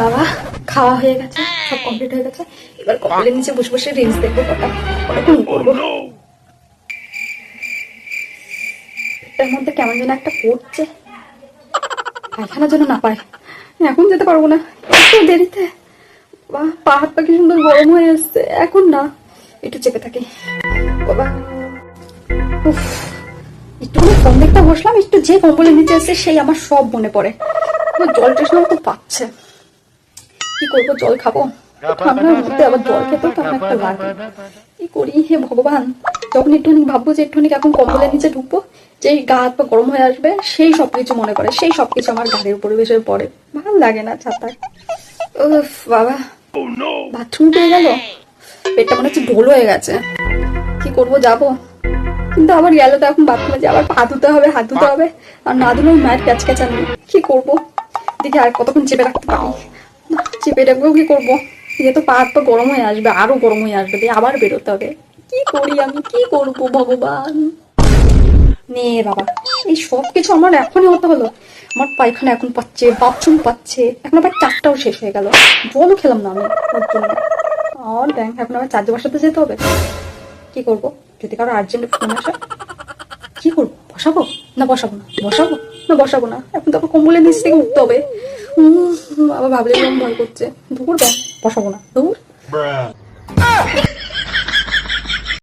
বাবা খাওয়া হয়ে গেছে সব কমপ্লিট হয়ে গেছে। এবার কপালের নিচে বসে বসে রিলস দেখব কটা করব? এর মধ্যে কেমন যেন একটা পড়ছে। পায়খানার জন্য না পায়। এখন যেতে পারব না। একটু দেরিতে। বাহ পা হাত পা কি সুন্দর গরম হয়ে আসছে। এখন না একটু চেপে থাকি। বাবা উফ একটুখানি ফোন দেখতে বসলাম একটু যে কম্বলের নিচে এসছে সেই আমার সব মনে পড়ে। আমার জল তৃষ্ণা তো পাচ্ছে। কি করব? জল খাব? ঠান্ডার মধ্যে আবার জল খেতেও একটা লাগে। কি করি হে ভগবান? যখন একটুখানি ভাববো যে একটুখানি এখন কম্বলের নিচে ঢুকবো যেই গা হাত পা গরম হয়ে আসবে সেই সব কিছু মনে করে সেই সব কিছু আমার গাড়ির উপরে বেশি পড়ে। ভালো লাগে না ছাতার উফ বাবা। বাথরুম পেয়ে গেল? পেটটা মনে হচ্ছে ঢোল হয়ে গেছে। কি করব যাব? কিন্তু আবার গেল তো এখন বাথরুমে যে আবার পা ধুতে হবে হাত ধুতে হবে। আর না ধুলে মায়ের ক্যাচ ক্যাচানি কি করব? দেখি আর কতক্ষণ চেপে রাখতে পারি। চেপে রাখব কি করব? দিয়ে তো পা গরম হয়ে আসবে, আরও গরম হয়ে আসবে, দিয়ে আবার বেরোতে হবে। কি করি আমি? কি করব ভগবান? নে বাবা, এই সব কিছু আমার এখনই হতে হলো। আমার পায়খানা এখন পাচ্ছে বাথরুম পাচ্ছে, এখন আবার চারটাও শেষ হয়ে গেল। জলও খেলাম না আমি, ওর জন্য। আর ব্যাংক এখন আবার চার্জে বসাতে যেতে হবে। কি করব? যদি কারও আর্জেন্ট ফোন আসে, কি করব? বসাবো? না বসাবো না। বসাবো? না বসাবো না। এখন তো কম্বলের নিচ থেকে উঠতে হবে। বাবা ভাবলে ভয় করছে। ব্যাংক বসাবো না। Bruh.